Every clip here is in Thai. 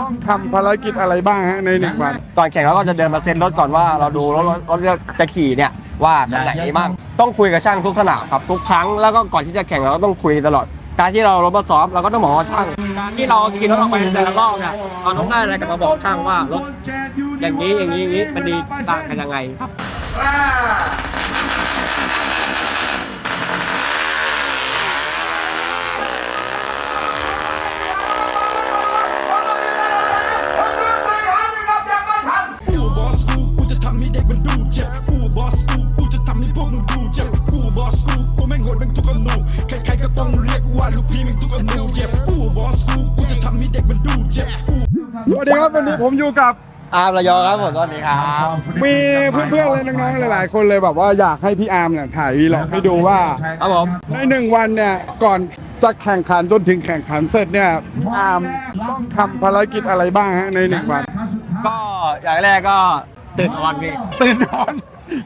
ต้องทำภารกิจอะไรบ้างฮะในหนึ่งวันก่อนแข่งเราก็จะเดินมาเซ็นรถก่อนว่าเราดูรถรถรถจะขี่เนี่ยว่าคันไหนบ้างต้องคุยกับช่างทุกสนามครับทุกครั้งแล้วก็ก่อนที่จะแข่งเราก็ต้องคุยตลอด การที่เรารถมาซ้อมเราก็ต้องบอกว่าช่างการที่เราขี่รถออกไปแต่ละรอบเนี่ยเราต้องได้อะไรกลับมาบอกช่างว่ารถอย่างนี้อย่างนี้อย่างนี้มันดีต่างกันยังไงครับ พี่แม่งทุกอนูเจ็บกูบอสกูกูจะทำให้เด็กมันดูเจ็บกูสวัสดีครับวันนี้ผมอยู่กับอาร์มระยองครับผมสวัสดีครับมีเพื่อนๆเลยน้องๆหลายๆ คนเลยแบบว่าอยากให้พี่อาร์มเนี่ยถ่ายวีล็อกให้ดูว่าครับผมในหนึ่งวันเนี่ยก่อนจะแข่งขันจนถึงแข่งขันเสร็จเนี่ยพี่อาร์มต้องทำภารกิจอะไรบ้างฮะในหนึ่งวัน ก็อย่างแรกก็ตื่นนอนพี่ตื่นนอน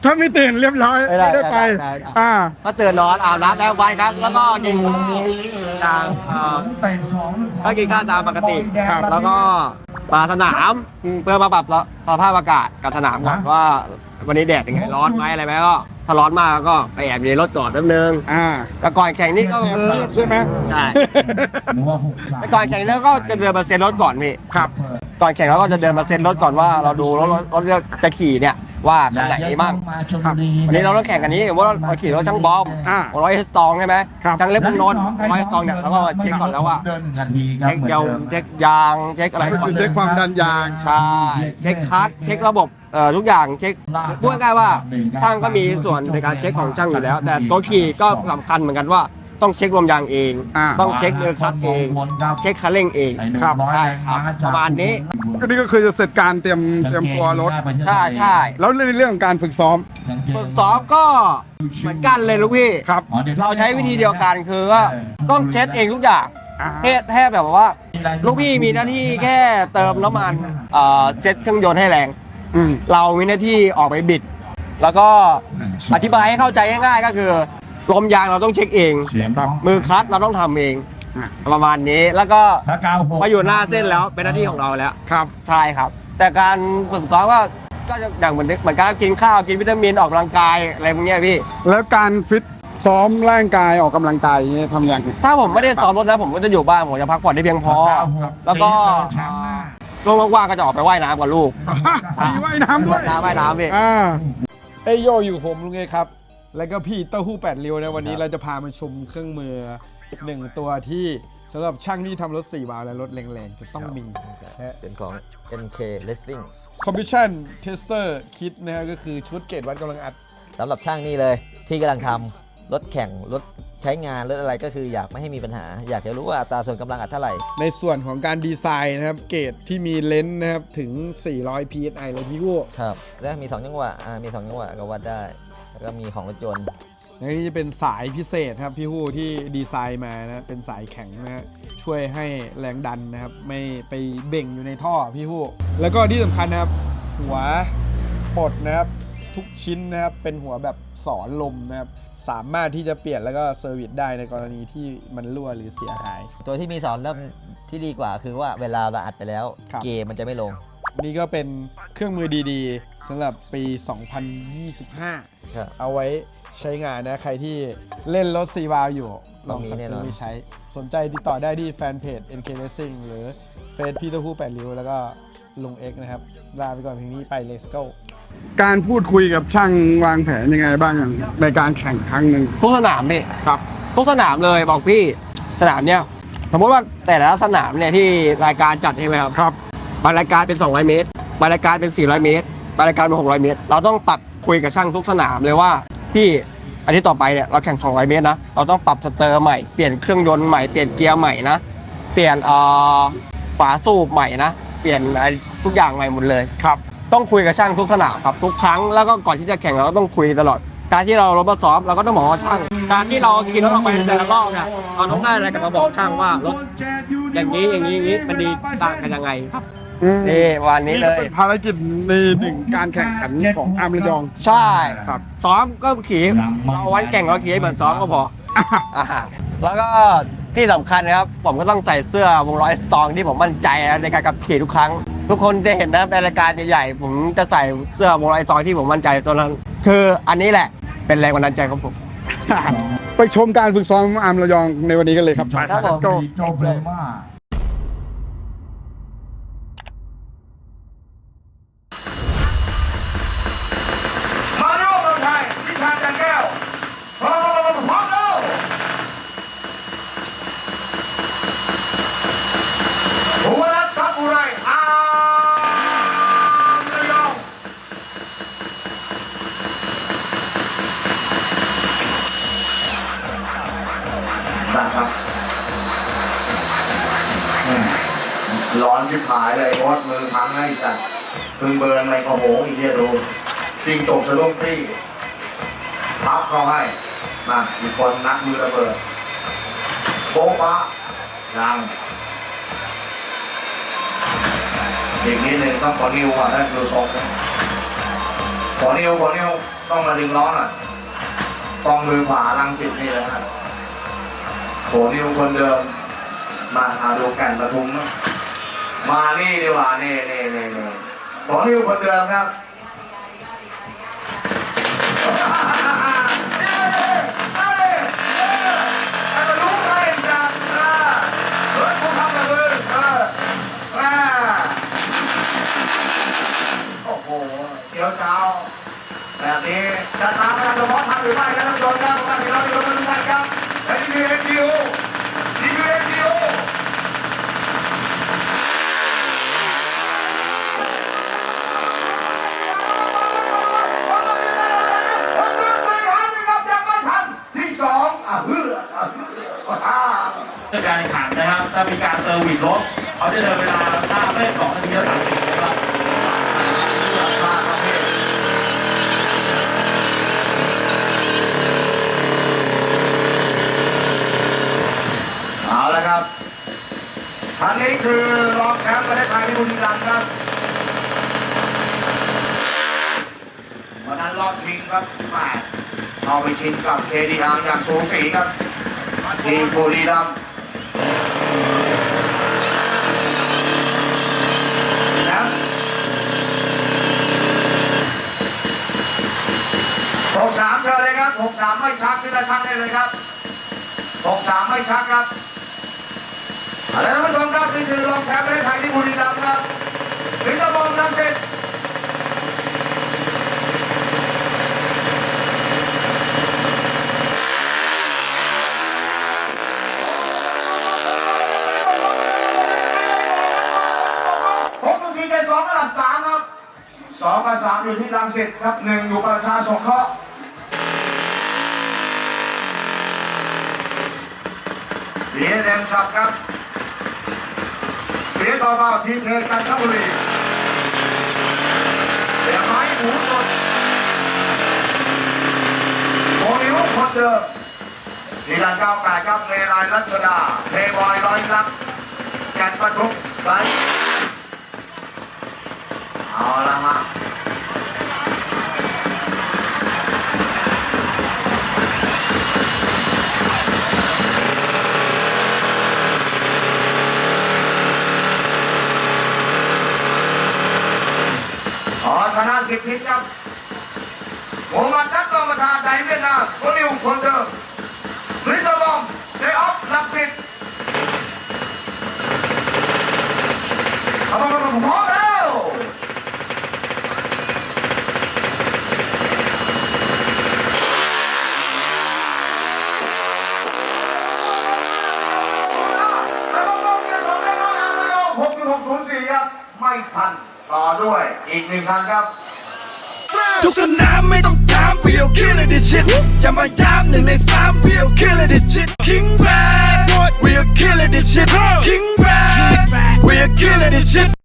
ถ้าไม่ตื่นเรียบร้อยไม่ได้ไม่ได้ไปได้ได้ อ่า ก็ตื่นนอนอาบน้ำแล้ววันครับ แล้วก็กินตามเอ่อก็กินข้าวตามปกติครับ แล้วก็มาสนามอืมเพื่อมาปรับสภาพอากาศกับสนามก่อนว่า วันนี้แดดยังไงร้อนไหมอะไรไหมก็ถ้าร้อนมากก็ไปแอบอยู่ในรถจอดแป๊บนึงอ่าแต่ก่อนแข่งนี่ก็คือ ใช่ไหมใช่แต่ก่อนแข่งนี่ก็จะเดินมาเซ็นรถก่อนพี่ครับ ก่อนแข่งเราก็จะเดินมาเซ็นรถก่อนว่าเราดูรถรถจะขี่เนี่ย ว่าคันไหนบ้างครับวันนี้เราต้องแข่งกันนี้สมมติว่าเราขี่รถช่างบอมอ่าร้อยสตองใช่ไหมครับช่างเล็บมุงนนท์ร้อยสตองเนี่ยเราก็มาเช็คก่อนแล้วว่าเดินหนึ่งนาทีครับเช็คยางเช็คยางเช็คอะไรก็ก่อคืนอเช็คความดันยางใช่เช็คคัสเช็คระบบเอ่อทุกอย่างเช็คพูดง่ายๆว่าช่างก็มีส่วนในการเช็คของช่างอยู่แล้ว แต่ตัวขี่ก็สำคัญเหมือนกันว่า ต้องเช็คลมยางเอง อ่า ต้องเช็คเดือคัสเอง เช็คคันเร่งเองครับ ใช่ครับประมาณนี้ก็นี่ก็คือจะเสร็จการเตรียมเตรียมตัวรถ ใช่ใช่แล้วในเรื่องของการฝึกซ้อมฝึกซ้อมก็เหมือนกันเลยลูกพี่ ครับเราใช้วิธีเดียวกันคือว่าต้องเช็ดเองทุกอย่างอ่าแค่แค่แบบว่า ลูกพี่มีหน้าที่แค่เติมน้ำมันเอ่อเจ็ตเครื่องยนต์ให้แรง อืม เรามีหน้าที่ออกไปบิด แล้วก็อธิบายให้เข้าใจง่ายๆก็คือ ลมยางเราต้องเช็คเอง เสียงครับมือคลัตช์เราต้องทำเอง อะ ประมาณนี้แล้วก็ถ้าเก้าหกมาอยู่หน้าเส้นแล้วเป็นหน้าที่ของเราแล้ว ครับ ใช่ครับ แต่การฝึกซ้อมก็ก็จะอย่างเหมือนเหมือนการกินข้าวกินวิตามินออกกำลังกายอะไรพวกเนี้ยพี่ แล้วการฟิตซ้อมร่างกายออกกำลังกายอย่างเงี้ยทำอย่างไรถ้าผมไม่ได้ซ้อมรถนะผมก็จะอยู่บ้านผมจะพักผ่อนได้เพียงพอแล้วก็ช่วงว่างๆก็จะออกไปว่ายน้ำกับลูก มีว่ายน้ำด้วยน้ำว่ายน้ำพี่ อ่า เอยโยอยู่ผมลุงเอครับ แล้วก็พี่เต้าหู้แปดเรียวนะวันนี้เราจะพามาชมเครื่องมือหนึ่งตัวที่สำหรับช่างที่ทำรถ4วาล์วและรถแรงๆ จะต้องมีเป็นของ NK Racing Commission Tester Kit นะฮะก็คือชุดเกจวัดกำลังอัดสำหรับช่างนี่เลยที่กำลังทำรถแข่งรถใช้งานรถอะไรก็คืออยากไม่ให้มีปัญหา อยากจะรู้ว่าอัตราส่วนกำลังอัดเท่าไหร่ ในส่วนของการดีไซน์นะครับ เกจที่มีเลนส์นะครับ ถึง 400 psi เลยพี่กู้ครับ แล้วมี 2 จังหวะอ่ามี 2 จังหวะก็วัดได้ แล้วก็มีของรถยนต์และนี่จะเป็นสายพิเศษครับพี่ฮู้ที่ดีไซน์มานะเป็นสายแข็งนะฮะช่วยให้แรงดันนะครับไม่ไปเบ่งอยู่ในท่อพี่ฮู้แล้วก็ที่สำคัญนะครับ หัวปลดนะครับทุกชิ้นนะครับเป็นหัวแบบสอนลมนะครับสามารถที่จะเปลี่ยนแล้วก็เซอร์วิสได้ในกรณีที่มันรั่วหรือเสียหาย ตัวที่มีสอนเริ่มที่ดีกว่าคือว่าเวลาเราอัดไปแล้ว ครับ เกมมันจะไม่ลง นี่ก็เป็นเครื่องมือดีๆสำหรับปี 2025 ครับ เอาไว้ใช้งานนะ ใครที่เล่นรถซีวาอยู่ลต้อองงมีสั่งแน่นซื้ออนไปใช้ สนใจติดต่อได้ที่แฟนเพจ NK Racing หรือเฟซพี่เต้าหู้แปดริ้ว แล้วก็ลุงเอ็กนะครับ ลาไปก่อนเพียงนี้ไป Let's go การพูดคุยกับช่างวางแผนยังไงบ้างในการแข่งครั้งหนึ่งทุกสนามพี่ครับทุกสนามเลยบอกพี่สนามเนี้ยสมมติว่าแต่ละสนามเนี่ยที่รายการจัดใช่ไหมครับครับ บางรายการเป็น 200 เมตรบางรายการเป็น 400 เมตรบางรายการเป็น 600 เมตร เราต้องปรับคุยกับช่างทุกสนามเลยว่าพี่อันนี้ต่อไปเนี่ยเราแข่ง 200 เมตรนะ เราต้องปรับสเตอร์ใหม่ เปลี่ยนเครื่องยนต์ใหม่ เปลี่ยนเกียร์ใหม่นะ เปลี่ยนเอ่อฝาสูบใหม่นะ เปลี่ยนอะไรทุกอย่างใหม่หมดเลย ครับ ต้องคุยกับช่างทุกสนามครับทุกครั้ง แล้วก็ก่อนที่จะแข่งเราก็ต้องคุยตลอด การที่เรารถมาซ้อมเราก็ต้องบอกว่าช่าง การที่เราขี่รถออกไปแต่ละรอบเนี่ยเราต้องได้อะไรกลับมาบอกช่างว่ารถอย่างนี้อย่างนี้อย่างนี้มันดีต่างกันยังไงครับอืม นี่วันนี้นี่เลก็ย เป็นภารกิจในหนึ่งการแข่งขันของอาร์มระยอง ใช่ครับ ซ้อมก็ขี่เราวันแข่งเราขี่ให้เหมือนซ้อมก็พออ่าแล้วก็ที่สำคัญนะครับ ผมก็ต้องใส่เสื้อวงล้อสตองที่ผมมั่นใจนะในการขับขี่ทุกครั้ง ทุกคนจะเห็นนะครับในรายการใหญ่ๆผมจะใส่เสื้อวงล้อสตองที่ผมมั่นใจตัวนั้น คืออันนี้แหละเป็นแรงบันดาลใจของผม ไปชมการฝึกซ้อมอาร์มระยองในวันนี้กันเลยครับ ครับผม Let's go โจเบลมามาโน่เมืองไทยวิชาจันแก้วพร้อมพร้อมพร้อมพร้อมแล้วหัวรัฐทัพบุไรอามระยอง นะครับร้อนชิบหายเลยโอ๊ตมือพังให้จัดพึงเบิร์นอะไรก็โหอีกเดียดูจริงจบสะดุ้งตี้พับเขาให้ มาอีกคนนักมือระเบิดโป๊ะปะยังอีกนิดหนึ่งต้องขอนิ้วอะนั่นคือทรงนะขอนิ้วขอนิ้วต้องมาดึงล้อหน่อยต้องมือขวาลังสิตนี่เลยครับ โหนิวคนเดิม มาหาดูก่นประทุม มานี่ดีกว่านี่นี่นี่นี่โหนิวคนเดิมครับเชียวเจ้าแบบนี้จะตามพลังเฉพาะทางหรือไม่ครับท่านผู้ชมครับท่านผู้ชมที่เราดูกันทุกท่านครับ คือเอ็นจีโอนี่คือเอ็นจีโอที่สองอะเฮืออะเฮืออ่าการแข่งขันนะครับถ้ามีการเซอร์วิสรถเขาจะเดินเวลาถ้าไม่สองนาทีแล้วสามสิบ นะครับอันนี้คือรองแชมป์ประเทศไทยที่บุรีรัมย์ครับวันนั้นรอบชิงครับแหมเอาไปชิงกับเคดีอาร์อย่างสูสีครับทีมบุรีรัมย์นะหกสามเชิญเลยครับหกสามไม่ชักขึ้นมาชักได้เลยครับหกสามไม่ชักครับ บุรีรัมย์ครับถึงจะมองน้ำเสร็จสองสามครับสองกับสามอยู่ที่รังสิตครับหนึ่งอยู่ประชาสงเคราะห์เสียแดงชับครับ ต่อเบาทีเคจันทบุรีเสียไม้หมูสดโมนิวคนเดิมทีละเก้าแปดครับเมรายรัชดาเทบอยร้อยลักแกันปะทุกไรเอาละฮะ นาสิทธิ์ครับผมมาตัดนักกรรมฐานไดเวียดนามคนนิวคนเดิมริซบอมเดออฟลักสิตเอามาพร้อมแล้ กหนึ่งคันครับ ทุกสนามไม่ต้องถาม we'll kill it this shit อย่ามาย้ำหนึ่งในสาม we'll kill it this shit King Brad we'll kill it this shit King Brad we'll kill it this shit